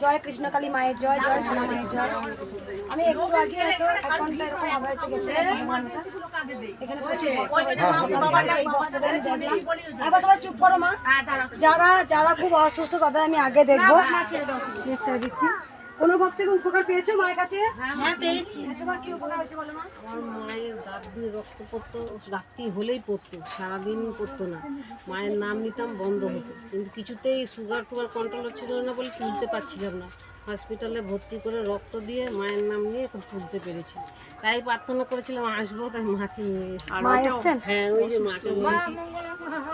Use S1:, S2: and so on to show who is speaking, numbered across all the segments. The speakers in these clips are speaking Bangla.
S1: জয় কৃষ্ণকালী মায়ের জয় জয় সোনা মায়ের জয়। আমি একটু আগে এত এক ঘণ্টা এরকম আবহাওয়াতে গেছিলাম। এখানে। একবার সবাই চুপ করো মা। যারা যারা খুব অসুস্থ তাদের আমি আগে দেখব। নিশ্চয় দিচ্ছি। কোনো ভক্তের উপকার পেয়েছ মায়ের কাছে? হ্যাঁ পেয়েছি। তোমার কি উপকার হয়েছে বলো মা?
S2: আমার মায়ের দাঁত দিয়ে রক্ত পড়তো রাত্রি হলেই পড়তো সারাদিন পড়তো না। মায়ের নাম নিতাম বন্ধ হতো। কিন্তু কিছুতেই সুগার টুগার কন্ট্রোল হচ্ছিল না বলে তুলতে পারছিলাম না। হসপিটালে ভর্তি করে রক্ত দিয়ে মায়ের নাম নিয়ে এখন তুলতে পেরেছি। তাই প্রার্থনা করেছিলাম আসব তাই মাকে নিয়ে
S1: এসছেন?
S2: হ্যাঁ ওই যে মাকে নিয়েছি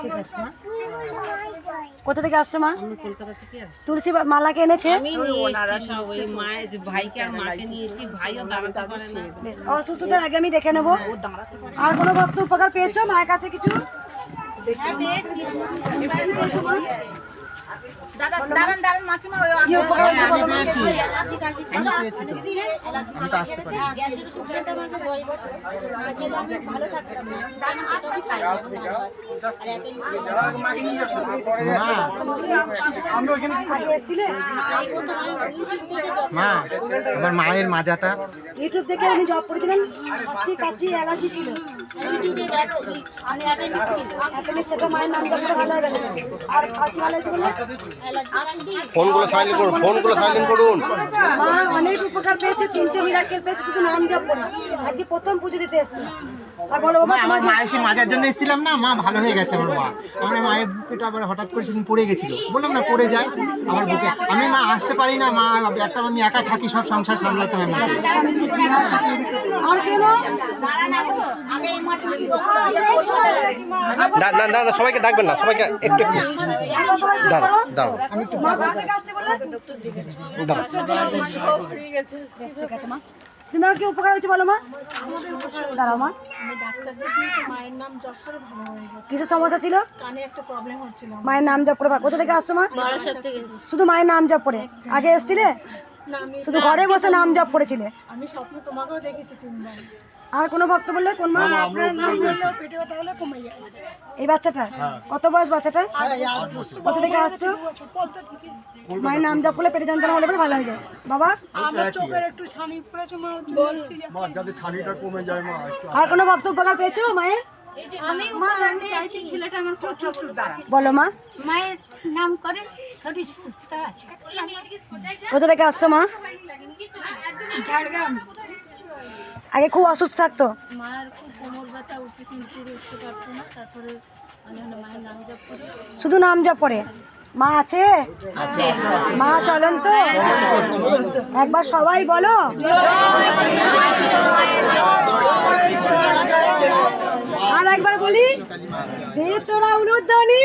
S1: ঠিক আছে মা। কোথা থেকে আসছো মা? তুলসী মালা মালাকে এনেছে? অসুস্থতার আগে আমি দেখে নেব। আর কোনো বস্তু উপকার পেয়েছ মায়ের কাছে কিছু? বলো মা?
S3: আমার মায়ের মাজাটা
S1: ইউটিউব দেখে আমি জব করেছিলাম কাচ্চি কাচ্চি অ্যালার্জি ছিল সেটা মায়ের নাম ভালো হয়ে গেছে আর আর কি ভালো হয়েছে বললে?
S3: ফোনগুলো সাইলেন্ট করুন ফোনগুলো সাইলেন্ট করুন।
S1: মা অনেক উপকার পেয়েছে তিনটে মিরাকেল পেয়েছে শুধু নাম জপ করে আজকে প্রথম পুজো দিতে এসছো। আর বলো বাবা
S3: আমার মা এসে মাজার জন্য এসেছিলাম না? মা ভালো হয়ে গেছে আমার মা। আমার মায়ের বুকেটা আবার হঠাৎ করে সেদিন পড়ে গেছিল। বললাম না পড়ে যায় আমার বুকে। আমি মা আসতে পারি না মা একটা আমি একা থাকি সব সংসার সামলাতে হয় মাকে
S1: আর কেন
S4: না না সবাইকে ডাকবেন না, সবাইকে একটু একটু।
S1: তোমার কি উপকার হয়েছে বলো মা দাঁড়াও। মা
S5: মায়ের নাম জপ করে ভালো
S1: কিসের সমস্যা ছিল?
S5: কানে একটা প্রবলেম হচ্ছিল
S1: মায়ের নাম জপ করে কোথা থেকে আসছো মা? শুধু মায়ের নাম জপ করে। আগে এসছিলে? শুধু ঘরে বসে নাম জপ করেছিলে।
S5: আমি স্বপ্নে তোমাকেও দেখেছি তিনবার
S1: আর কোনো ভক্ত বললে কোন মা
S5: আপনার নাম বললেও পেটে ব্যথা হলে কমে যায়।
S1: এই বাচ্চাটা কত বয়স বাচ্চাটা? কোথা থেকে আসছো? মায়ের নাম জপ করলে পেটে যন্ত্রণা হলে ভালো হয়ে যায়। বাবা?
S5: আমার চোখের একটু ছানি পড়েছে মা বলছি
S1: আর কোনো ভক্ত উপকার পেয়েছ মায়ের?
S6: আমি উপকার চাইছি। ছেলেটা আমার খুব ছোট
S1: বলো মা।
S6: মায়ের নাম করে শরীর সুস্থ আছে।
S1: কোথা থেকে আসছো মা?
S6: ঝাড়গ্রাম।
S1: আগে খুব অসুস্থ থাকতো।
S6: মায়ের খুব কোমর ব্যথা উঠতে কিন্তু উঠতে পারতো না। তারপরে মায়ের নাম জপ করি।
S1: শুধু নাম জপ করে? মা আছে? মা চলেন তো। একবার সবাই বলো। আর একবার বলি দে তোরা উলুধ্বনি।